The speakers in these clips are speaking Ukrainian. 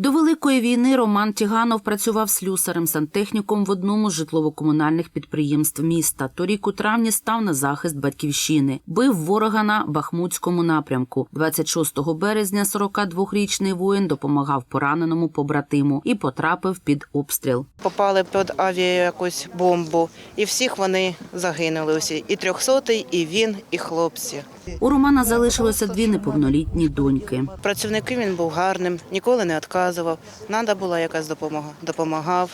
До великої війни Роман Тіганов працював слюсарем сантехніком в одному з житлово-комунальних підприємств міста. Торік у травні став на захист батьківщини. Бив ворога на Бахмутському напрямку. 26 березня 42-річний воїн допомагав пораненому побратиму і потрапив під обстріл. Попали під авіа якусь бомбу, і всіх вони загинули. Усі і трьохсотий, і він, і хлопці. У Романа залишилося дві неповнолітні доньки. Працівники він був гарним, ніколи не відказував Надо була якась допомога. Допомагав.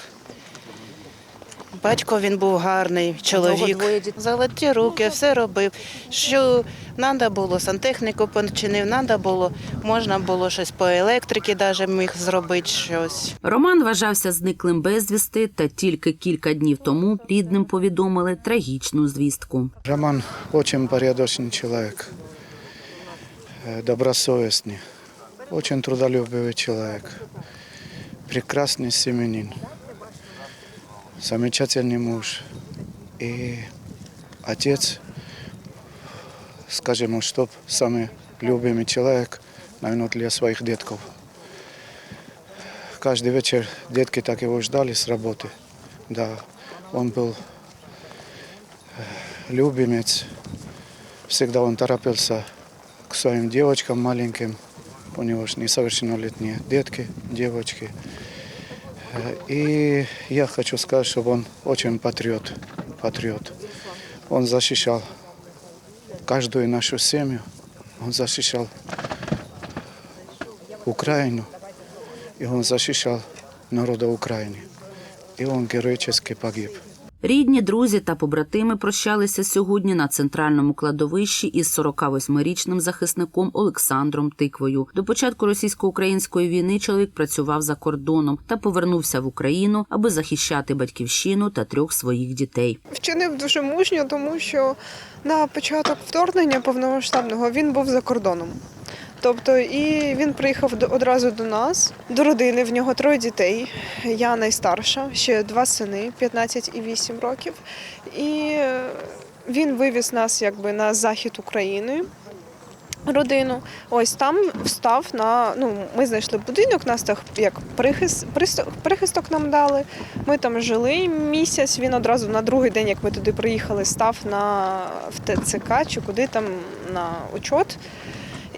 Батько він був гарний, чоловік. Золоті руки, все робив. Що треба було, сантехніку починив, треба було, можна було щось по електриці, навіть міг зробити щось. Роман вважався зниклим безвісти, та тільки кілька днів тому рідним повідомили трагічну звістку. Роман очень порядочный человек, э, добросовестный, Очень трудолюбивый человек, прекрасный семенин, замечательный муж и отец, скажем, что самый любимый человек, наверное, для своих детков. Каждый вечер детки так его ждали с работы. Да, он был любимец. Всегда он торопился к своим девочкам маленьким. У него же несовершеннолетние детки, девочки. Э, И я хочу сказать, что он очень патриот. патриот. Он защищал каждую нашу семью. Он защищал Украину. И он защищал народа Украины. И он героически погиб. Рідні, друзі та побратими прощалися сьогодні на центральному кладовищі із 48-річним захисником Олександром Тиквою. До початку російсько-української війни чоловік працював за кордоном та повернувся в Україну, аби захищати батьківщину та трьох своїх дітей. Вчинив дуже мужньо, тому що на початок вторгнення повномасштабного він був за кордоном. Тобто, і він приїхав одразу до нас, до родини. В нього троє дітей. Я найстарша, ще два сини, 15 і 8 років. І е, він вивіз нас якби на захід України. Родину, ось там встав на. Ну, ми знайшли будинок, нас так як прихист, прихисток нам дали. Ми там жили місяць. Він одразу на другий день, як ми туди приїхали, став на в ТЦК чи куди там на учет.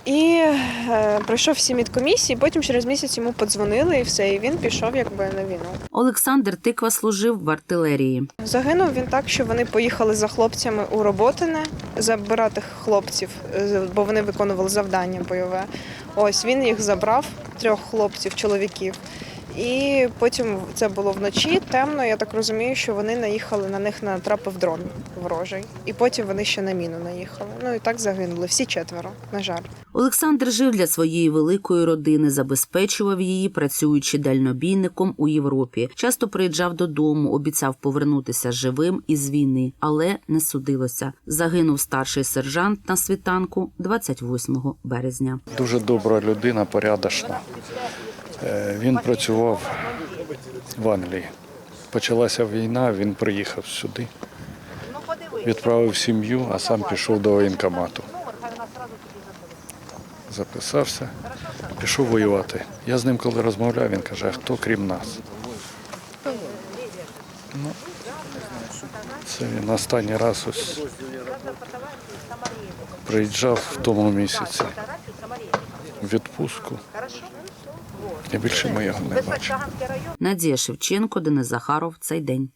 І е, пройшов всі медкомісії, потім через місяць йому подзвонили і все, і він пішов якби на війну. Олександр Тиква служив в артилерії. Загинув він так, що вони поїхали за хлопцями у Роботине забирати хлопців, е, бо вони виконували завдання бойове. Ось він їх забрав, трьох хлопців, чоловіків. І потім це було вночі, темно. Я так розумію, що вони наїхали на них натрапив дрон ворожий. І потім вони ще на міну наїхали. Ну і так загинули. Всі четверо, на жаль. Олександр жив для своєї великої родини, забезпечував її, працюючи дальнобійником у Європі. Часто приїжджав додому, обіцяв повернутися живим із війни, але не судилося. Загинув старший сержант на світанку 28 березня. Дуже добра людина, порядочна. Е, Він працював в Англії. Почалася війна, він приїхав сюди, відправив сім'ю, а сам пішов до воєнкомату. Записався, пішов воювати. Я з ним коли розмовляв, він каже, а хто крім нас? Ну, це він останній раз ось приїжджав в тому місяці в відпустку. Більше ми його не бачимо. Надія Шевченко, Денис Захаров. Цей день.